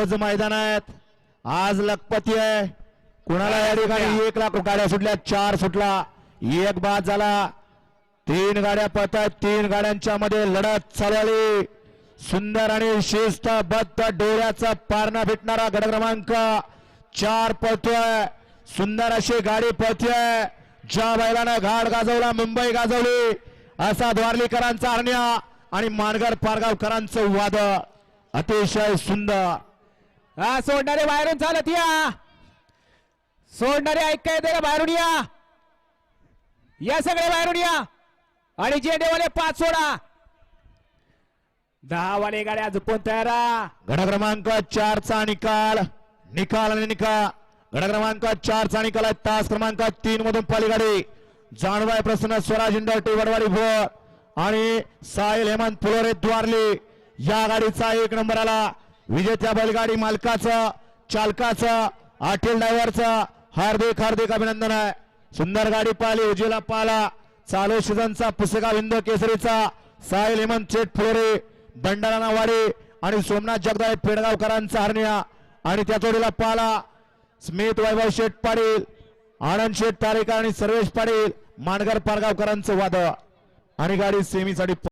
रोज मैदानात आज लखपती आहे. कुणाला या ठिकाणी एक लाख गाड्या सुटल्या? चार सुटला. एक बाद झाला. तीन गाड्या पळतात तीन गाड्यांच्या मध्ये लढत चालवली सुंदर आणि शिस्तबद्ध डोळ्याचा पारणा भेटणारा गड क्रमांक चार पळतोय. सुंदर अशी गाडी पळतोय. ज्या बैलानं घाट गाजवला मुंबई गाजवली. असा द्वारलीकरांचा हरण्या आणि मानगर पारगावकरांचं वाद अतिशय सुंदर. हा सोडणारे बाहेरून चालत या. सोडणारे ऐकाय दे बाहेरून या. या सगळे बाहेरून या. आणि जेडेवाले पाच सोडा. दहा वाले गाड्या झुपून तयार राहा. गड क्रमांक चारचा निकाल. निकाल आणि निकाल. गड क्रमांक चारचा निकाल आहे. तास क्रमांक तीन मधून पालीगाडी. जाणवाय प्रसन्न स्वराज इंडोटी वडवाडी भोर. आणि साहिल हेमंत फुलोरे द्वारली. या गाडीचा एक नंबर आला. विजेत्या बैलगाडी मालकाचं चालकाचं हॉटेल ड्रायव्हरचं हार्दिक हार्दिक अभिनंदन आहे. सुंदर गाडी पाहिली उजीला पाला चालू सीझनचा पुस्तका विंद केसरीचा. साहिल हेमंत चेट फुलोरे भंडारा वाडी आणि सोमनाथ जगदाळे पेडगावकरांचा हरण्या आणि त्या जोडीला पाला स्मित वैभव शेठ पाटील आनंद शेठ तारेकर आणि सर्वेश पाटील मानगर पारगावकरांचं वादळ. आणि गाडी सेमीसाठी